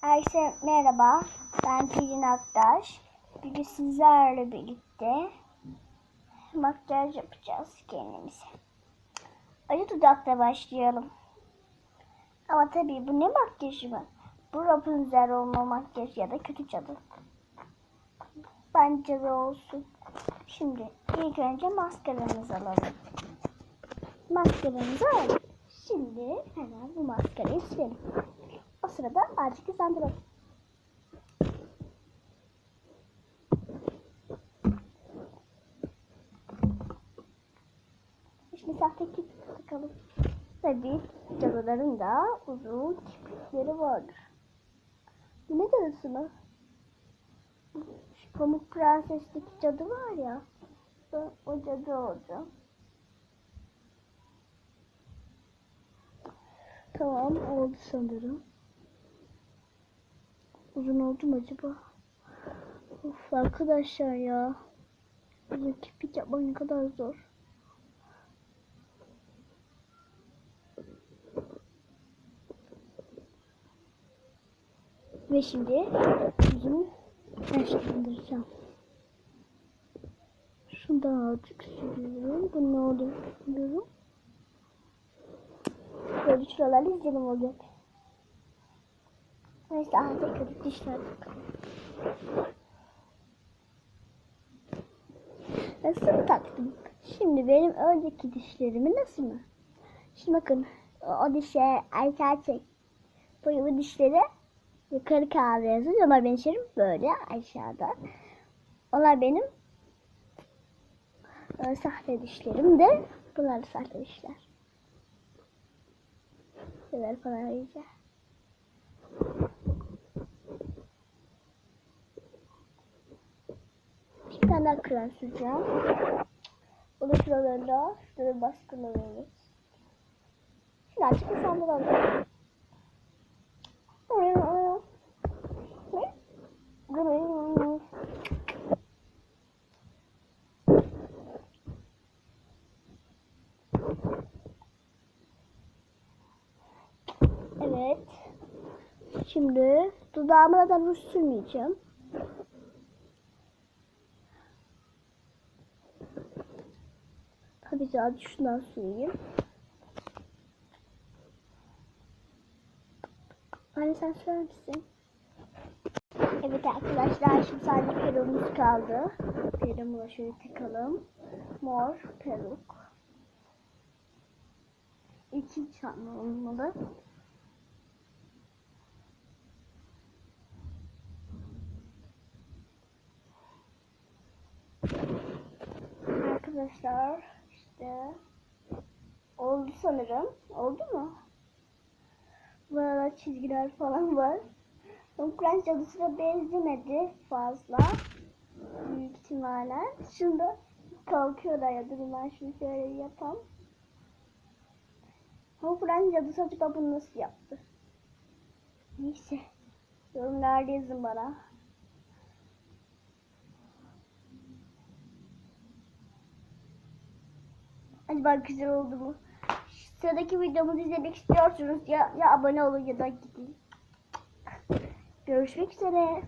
Herkese merhaba. Ben Pelin Aktaş. Bugün sizlerle birlikte makyaj yapacağız kendimize. Acı dudakla başlayalım. Ama tabii bu ne makyajı mı? Bu Rapunzel olma makyajı ya da kötü cadı. Bence de olsun. Şimdi ilk önce maskaramızı alalım. Maskaramızı alalım. Şimdi hemen bu maskarayı silelim. Sırada azıcık hızlandıralım. Şimdi sahte kirpik takalım. Tabii cadıların da uzun kirpikleri vardır. Bu ne cadısı mı? Şu Pamuk Prenses'teki cadı var ya. Ben o cadı olacağım. Tamam oldu sanırım. Uzun oldu mu acaba? Of arkadaşlar ya. Uzun kirpik yapmak ne kadar zor. Ve şimdi yüzümü yaşlandıracağım. Şundan azıcık sürüyorum. Bu ne oluyor bilmiyorum. Böyle şuraları izledim olacak. Artık kötü dişler. Nasıl taktım? Şimdi benim önceki dişlerimi nasıl mı? Şimdi bakın o, dişe erkek çek. Bu, dişleri yukarı yazıyor. Onlar benim dişlerim böyle aşağıda. Onlar benim e, sahte dişlerim de bunlar sahte dişler. Neler falan arayacağım. Tane krem süreceğim. Bunu şuralarına şöyle baskılıyoruz. Şimdi açık ısandıralım. Evet. Şimdi dudağıma da ruj sürmeyeceğim. Tabii sadece şundan süreyim. Anne sen sürer misin? Evet arkadaşlar şimdi sadece peruğumuz kaldı. Peruğumu da şöyle takalım. Mor peruk. İki tane olmalı. Arkadaşlar işte oldu sanırım. Oldu mu? Burada çizgiler falan var. Konkurans cadısına benzemedi fazla. Büyük ihtimalle. Şunda kalkıyorlar ya durun ben şunu şöyle yapam. Konkurans cadısı acaba bunu nasıl yaptı? Neyse. Yorumlarda yazın bana. Acaba güzel oldu mu? Sıradaki videomuzu izlemek istiyorsunuz ya, ya abone olun ya da gidin. Görüşmek üzere.